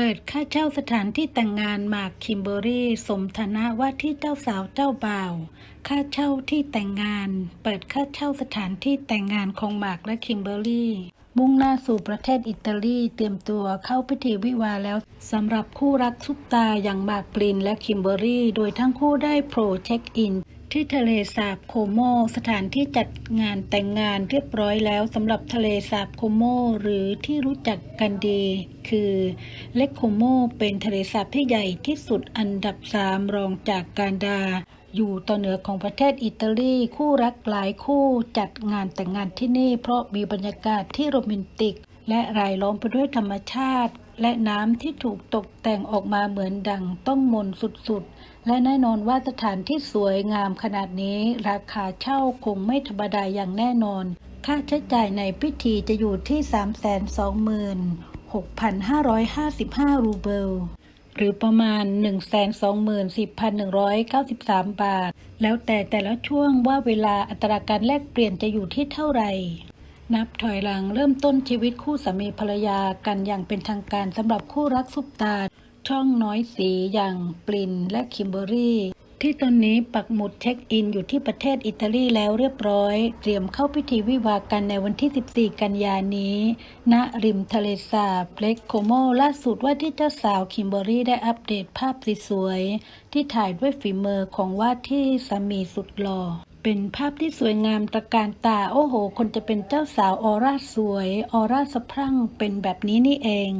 เปิดค่าเช่าสถานที่แต่งงานหมากคิมเบอรี่สมฐานะว่าที่เจ้าสาวเจ้าบ่าว ค่าเช่าที่แต่งงาน เปิดค่าเช่าสถานที่แต่งงานของหมากและคิมเบอรี่ มุ่งหน้าสู่ประเทศอิตาลีเตรียมตัวเข้าพิธีวิวาแล้วสำหรับคู่รักซุปตาอย่างหมากปรินและคิมเบอรี่ โดยทั้งคู่ได้โผล่เช็คอิน ที่ทะเลสาบโคโม สถานที่จัดงานแต่งงานเรียบร้อยแล้วสำหรับทะเลสาบโคโม หรือที่รู้จักกันดี คือเลคโคโม เป็นทะเลสาบที่ใหญ่ที่สุดอันดับสามรองจากการดา อยู่ตอนเหนือของประเทศอิตาลีคู่รักหลายคู่จัดงานแต่งงานที่นี่ เพราะมีบรรยากาศที่โรแมนติก และรายล้อมไปด้วยธรรมชาติ และน้ำที่ถูกตกแต่งออกมาเหมือนดังต้องมนสุดๆ และแน่นอนว่าสถานที่สวยงามขนาดนี้ ราคาเช่าคงไม่ธรรมดาอย่างแน่นอน ค่าใช้จ่ายในพิธีจะอยู่ที่ 326,555 รูเบิลหรือประมาณ 124,193 บาท แล้วแต่แต่ละช่วงว่าเวลาอัตราการแลกเปลี่ยนจะอยู่ที่เท่าไหร่ นับถอยหลังเริ่มต้นชีวิตคู่สามีภรรยากันอย่างเป็นทางการสำหรับคู่รักซุปตา ช่องน้อยสีอย่างปรินและคิมเบอรี่ ที่ตอนนี้ปักหมุดเช็คอินอยู่ที่ประเทศอิตาลีแล้วเรียบร้อย เตรียมเข้าพิธีวิวากันในวันที่ 14 กันยานี้ ณริมทะเลสาบเล็กโคโมล่าสุดว่าที่เจ้าสาวคิมเบอรี่ได้อัปเดตภาพสวยๆที่ถ่ายด้วยฝีมือของว่าที่สามีสุดหล่อ เป็นภาพที่สวยงามตระการตา โอ้โห คนจะเป็นเจ้าสาวออร่าสวย ออร่าสะพรั่งเป็นแบบนี้นี่เอง